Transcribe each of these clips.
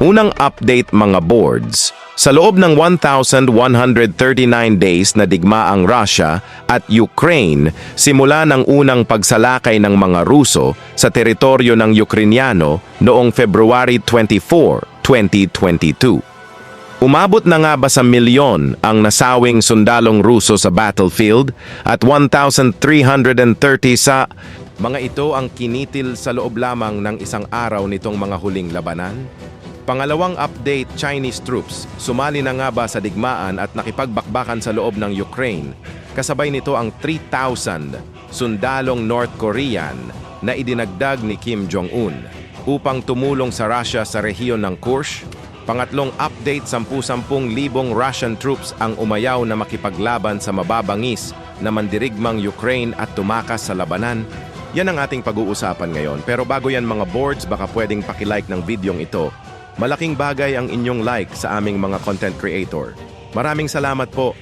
Unang update mga boards. Sa loob ng 1,139 days na digmaang Russia at Ukraine, simula ng unang pagsalakay ng mga Ruso sa teritoryo ng Ukrainyano noong February 24, 2022. Umabot na nga ba sa milyon ang nasawing sundalong Ruso sa battlefield at 1,330 sa mga ito ang kinitil sa loob lamang ng isang araw nitong mga huling labanan? Pangalawang update, Chinese troops sumali na nga ba sa digmaan at nakipagbakbakan sa loob ng Ukraine? Kasabay nito ang 3,000 sundalong North Korean na idinagdag ni Kim Jong-un upang tumulong sa Russia sa rehiyon ng Kursk. Pangatlong update, 10,000 Russian troops ang umayaw na makipaglaban sa mababangis na mandirigmang Ukraine at tumakas sa labanan. Yan ang ating pag-uusapan ngayon. Pero bago yan mga boards, baka pwedeng pakilike ng videong ito. Malaking bagay ang inyong like sa aming mga content creator. Maraming salamat po.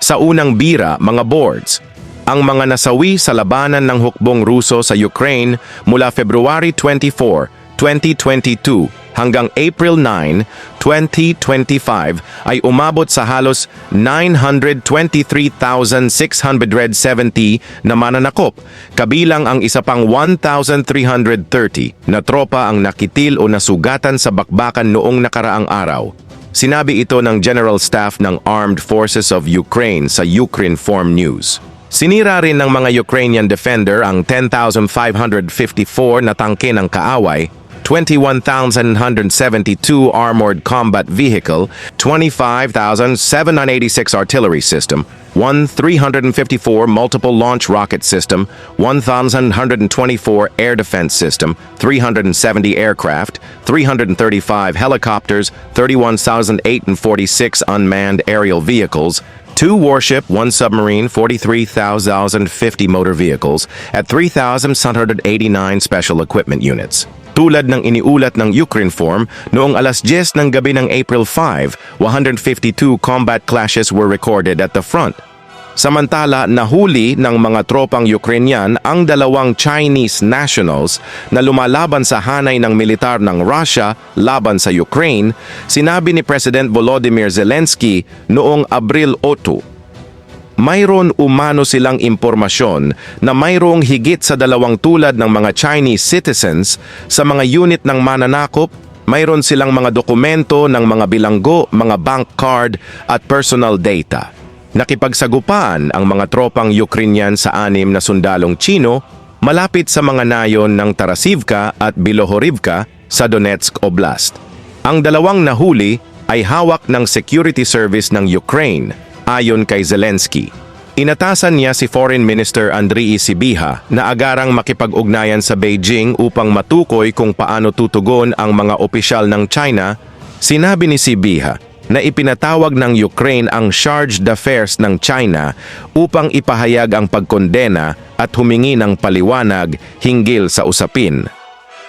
Sa unang bira, mga boards, ang mga nasawi sa labanan ng hukbong Ruso sa Ukraine mula February 24, 2022 hanggang April 9, 2025 ay umabot sa halos 923,670 na mananakop, kabilang ang isa pang 1,330 na tropa ang nakitil o nasugatan sa bakbakan noong nakaraang araw. Sinabi ito ng General Staff ng Armed Forces of Ukraine sa Ukrinform News. Sinira rin ng mga Ukrainian defender ang 10,554 na tangke ng kaaway, 21,172 armored combat vehicle, 25,786 artillery system, 1,354 multiple launch rocket system, 1,124 air defense system, 370 aircraft, 335 helicopters, 31,046 unmanned aerial vehicles, two warship, one submarine, 43,050 motor vehicles, at 3,789 special equipment units. Tulad ng iniulat ng Ukrinform, noong alas 10 ng gabi ng April 5, 152 combat clashes were recorded at the front. Samantala, nahuli ng mga tropang Ukrainian ang dalawang Chinese nationals na lumalaban sa hanay ng militar ng Russia laban sa Ukraine, sinabi ni President Volodymyr Zelensky noong Abril 8 mayroon umano silang impormasyon na mayroong higit sa dalawang tulad ng mga Chinese citizens sa mga unit ng mananakop, mayroon silang mga dokumento ng mga bilanggo, mga bank card at personal data. Nakipagsagupaan ang mga tropang Ukrainian sa anim na sundalong Chino malapit sa mga nayon ng Tarasivka at Bilohorivka sa Donetsk Oblast. Ang dalawang nahuli ay hawak ng security service ng Ukraine ayon kay Zelensky. Inatasan niya si Foreign Minister Andriy Sibiha na agarang makipag-ugnayan sa Beijing upang matukoy kung paano tutugon ang mga opisyal ng China. Sinabi ni Sibiha na ipinatawag ng Ukraine ang Charge d'Affaires ng China upang ipahayag ang pagkondena at humingi ng paliwanag hinggil sa usapin.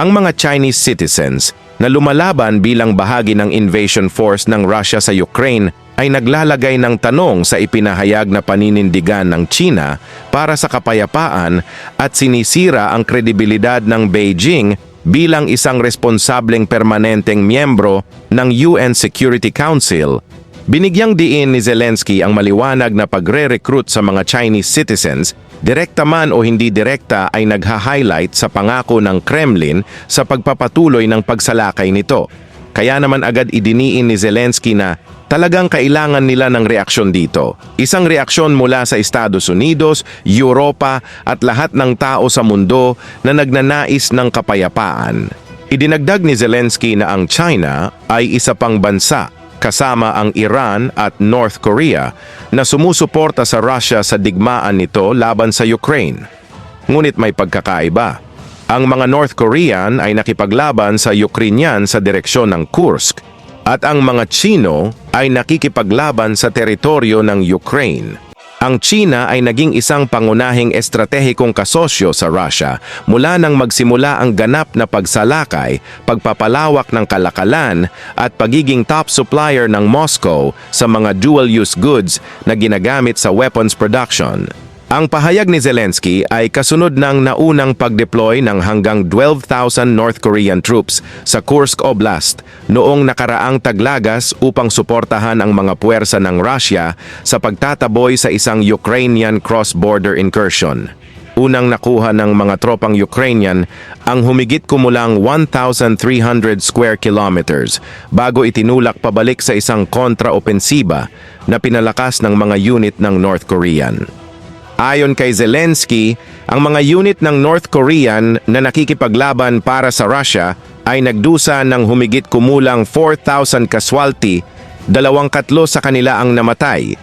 Ang mga Chinese citizens na lumalaban bilang bahagi ng invasion force ng Russia sa Ukraine ay naglalagay ng tanong sa ipinahayag na paninindigan ng China para sa kapayapaan at sinisira ang kredibilidad ng Beijing bilang isang responsableng permanenteng miyembro ng UN Security Council. Binigyang diin ni Zelensky ang maliwanag na pagre-recruit sa mga Chinese citizens, direkta man o hindi direkta ay nagha-highlight sa pangako ng Kremlin sa pagpapatuloy ng pagsalakay nito. Kaya naman agad idiniin ni Zelensky na talagang kailangan nila ng reaksyon dito. Isang reaksyon mula sa Estados Unidos, Europa at lahat ng tao sa mundo na nagnanais ng kapayapaan. Idinagdag ni Zelensky na ang China ay isa pang bansa kasama ang Iran at North Korea na sumusuporta sa Russia sa digmaan nito laban sa Ukraine. Ngunit may pagkakaiba. Ang mga North Korean ay nakipaglaban sa Ukrainian sa direksyon ng Kursk at ang mga Chino ay nakikipaglaban sa teritoryo ng Ukraine. Ang China ay naging isang pangunahing estratehikong kasosyo sa Russia mula nang magsimula ang ganap na pagsalakay, pagpapalawak ng kalakalan at pagiging top supplier ng Moscow sa mga dual-use goods na ginagamit sa weapons production. Ang pahayag ni Zelensky ay kasunod ng naunang pag-deploy ng hanggang 12,000 North Korean troops sa Kursk Oblast noong nakaraang taglagas upang suportahan ang mga puwersa ng Russia sa pagtataboy sa isang Ukrainian cross-border incursion. Unang nakuha ng mga tropang Ukrainian ang humigit kumulang 1,300 square kilometers bago itinulak pabalik sa isang kontra-opensiba na pinalakas ng mga unit ng North Korean. Ayon kay Zelensky, ang mga unit ng North Korean na nakikipaglaban para sa Russia ay nagdusa ng humigit kumulang 4,000 casualty, dalawang katlo sa kanila ang namatay.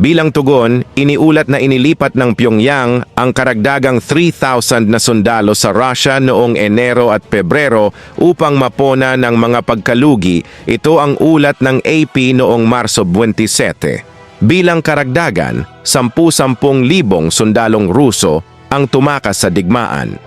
Bilang tugon, iniulat na inilipat ng Pyongyang ang karagdagang 3,000 na sundalo sa Russia noong Enero at Pebrero upang mapona ng mga pagkalugi. Ito ang ulat ng AP noong Marso 27. Bilang karagdagan, 10-10 libong sundalong Ruso ang tumakas sa digmaan.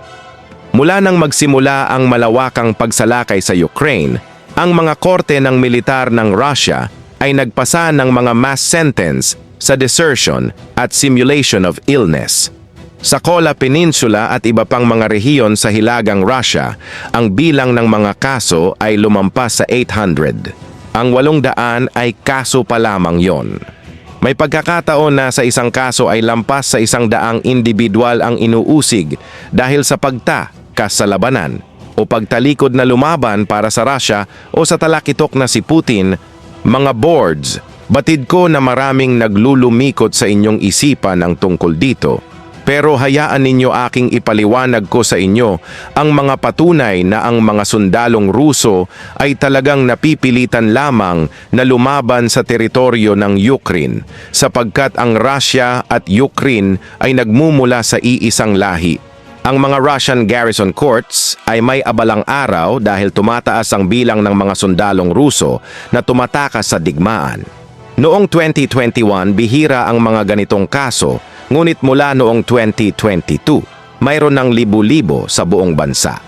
Mula nang magsimula ang malawakang pagsalakay sa Ukraine, ang mga korte ng militar ng Russia ay nagpasa ng mga mass sentence sa desertion at simulation of illness. Sa Kola Peninsula at iba pang mga rehiyon sa Hilagang Russia, ang bilang ng mga kaso ay lumampas sa 800. Ang 800 ay kaso pa lamang yon. May pagkakataon na sa isang kaso ay lampas sa isang daang individual ang inuusig dahil sa pagtakas sa labanan o pagtalikod na lumaban para sa Russia o sa talakitok na si Putin, mga boards, batid ko na maraming naglulumikot sa inyong isipan ang tungkol dito. Pero hayaan ninyo aking ipaliwanag ko sa inyo ang mga patunay na ang mga sundalong Ruso ay talagang napipilitan lamang na lumaban sa teritoryo ng Ukraine sapagkat ang Russia at Ukraine ay nagmumula sa iisang lahi. Ang mga Russian garrison courts ay may abalang araw dahil tumataas ang bilang ng mga sundalong Ruso na tumatakas sa digmaan. Noong 2021, bihira ang mga ganitong kaso Ngunit mula noong 2022, mayroon ng libu-libo sa buong bansa.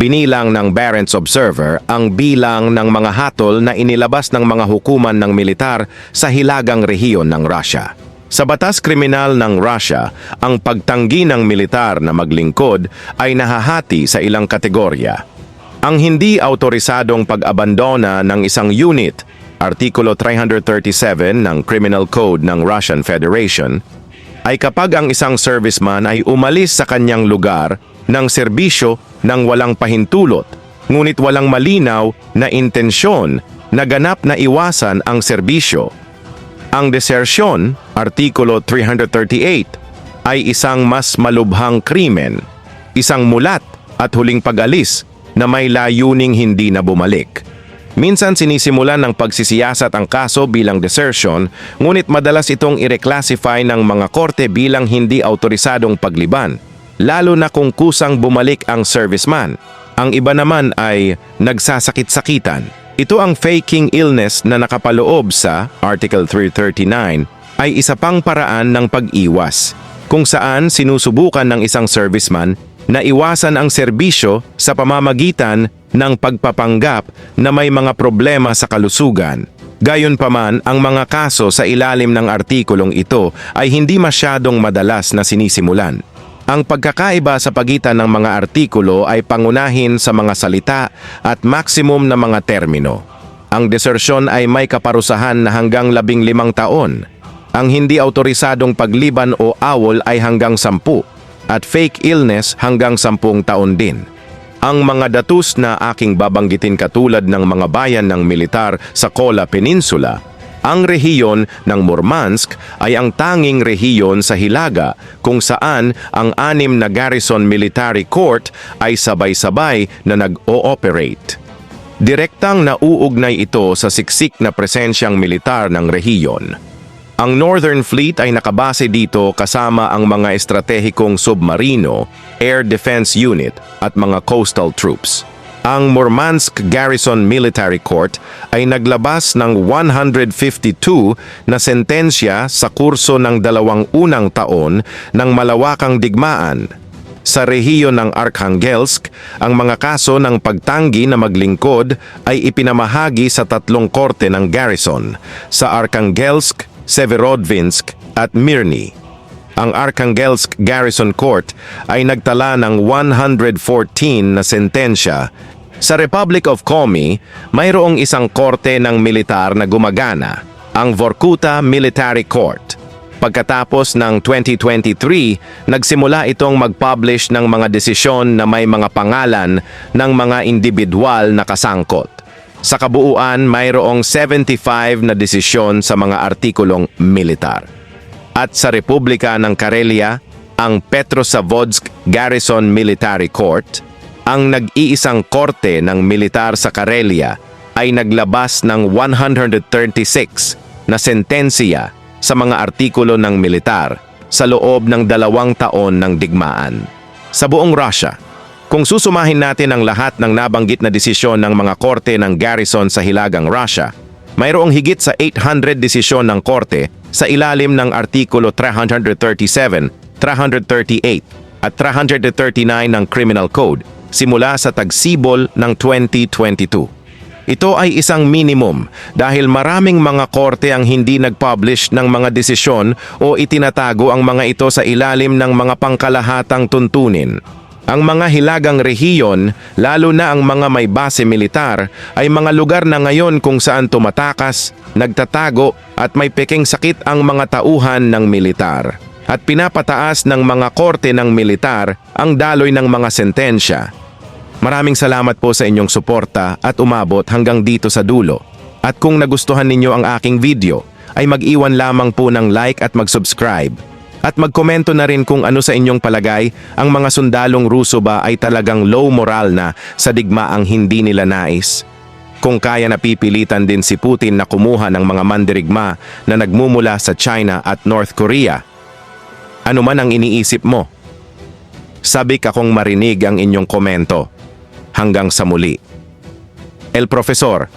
Binilang ng Barents Observer ang bilang ng mga hatol na inilabas ng mga hukuman ng militar sa hilagang rehiyon ng Russia. Sa batas kriminal ng Russia, ang pagtanggi ng militar na maglingkod ay nahahati sa ilang kategorya. Ang hindi autorisadong pag-abandona ng isang unit, Artikulo 337 ng Criminal Code ng Russian Federation, ay kapag ang isang serviceman ay umalis sa kanyang lugar ng serbisyo ng walang pahintulot, ngunit walang malinaw na intensyon na ganap na iwasan ang serbisyo. Ang desersyon, Artikulo 338, ay isang mas malubhang krimen, isang mulat at huling pag-alis na may layuning hindi na bumalik. Minsan sinisimulan ng pagsisiyasat ang kaso bilang desertion, ngunit madalas itong ireclassify ng mga korte bilang hindi autorisadong pagliban, lalo na kung kusang bumalik ang serviceman. Ang iba naman ay nagsasakit-sakitan. Ito ang faking illness na nakapaloob sa Article 339 ay isa pang paraan ng pag-iwas, kung saan sinusubukan ng isang serviceman na iwasan ang serbisyo sa pamamagitan ng pagpapanggap na may mga problema sa kalusugan. Gayunpaman, ang mga kaso sa ilalim ng artikulong ito ay hindi masyadong madalas na sinisimulan. Ang pagkakaiba sa pagitan ng mga artikulo ay pangunahin sa mga salita at maximum na mga termino. Ang desersyon ay may kaparusahan na hanggang labing limang taon. Ang hindi autorisadong pagliban o awol ay hanggang sampu at fake illness hanggang sampung taon din. Ang mga datus na aking babanggitin katulad ng mga bayan ng militar sa Kola Peninsula, ang rehiyon ng Murmansk ay ang tanging rehiyon sa Hilaga kung saan ang anim na garrison military court ay sabay-sabay na nag-ooperate. Direktang nauugnay ito sa siksik na presensyang militar ng rehiyon. Ang Northern Fleet ay nakabase dito kasama ang mga estratehikong submarino, air defense unit at mga coastal troops. ang Murmansk Garrison Military Court ay naglabas ng 152 na sentensya sa kurso ng dalawang unang taon ng malawakang digmaan. Sa rehiyon ng Arkhangelsk, ang mga kaso ng pagtanggi na maglingkod ay ipinamahagi sa tatlong korte ng garrison, sa Arkhangelsk, Severodvinsk at Mirny. Ang Arkhangelsk Garrison Court ay nagtala ng 114 na sentensya. Sa Republic of Komi, mayroong isang korte ng militar na gumagana, ang Vorkuta Military Court. Pagkatapos ng 2023, nagsimula itong mag-publish ng mga desisyon na may mga pangalan ng mga individual na kasangkot. Sa kabuuan, mayroong 75 na desisyon sa mga artikulong militar at sa Republika ng Karelia, ang Petrozavodsk Garrison Military Court, ang nag-iisang korte ng militar sa Karelia ay naglabas ng 136 na sentensiya sa mga artikulo ng militar sa loob ng dalawang taon ng digmaan. Sa buong Russia, kung susumahin natin ang lahat ng nabanggit na desisyon ng mga korte ng garrison sa Hilagang Russia, mayroong higit sa 800 desisyon ng korte sa ilalim ng Artikulo 337, 338 at 339 ng Criminal Code simula sa tagsibol ng 2022. Ito ay isang minimum dahil maraming mga korte ang hindi nag-publish ng mga desisyon o itinatago ang mga ito sa ilalim ng mga pangkalahatang tuntunin. Ang mga hilagang rehiyon, lalo na ang mga may base militar, ay mga lugar na ngayon kung saan tumatakas, nagtatago at may peking sakit ang mga tauhan ng militar. At pinapataas ng mga korte ng militar ang daloy ng mga sentensya. Maraming salamat po sa inyong suporta at umabot hanggang dito sa dulo. At kung nagustuhan ninyo ang aking video, ay mag-iwan lamang po ng like at mag-subscribe. At magkomento na rin kung ano sa inyong palagay, ang mga sundalong Ruso ba ay talagang low moral na sa digmaang hindi nila nais? Kung kaya napipilitan din si Putin na kumuha ng mga mandirigma na nagmumula sa China at North Korea, ano man ang iniisip mo? Sabi ka kong marinig ang inyong komento. Hanggang sa muli. El Profesor,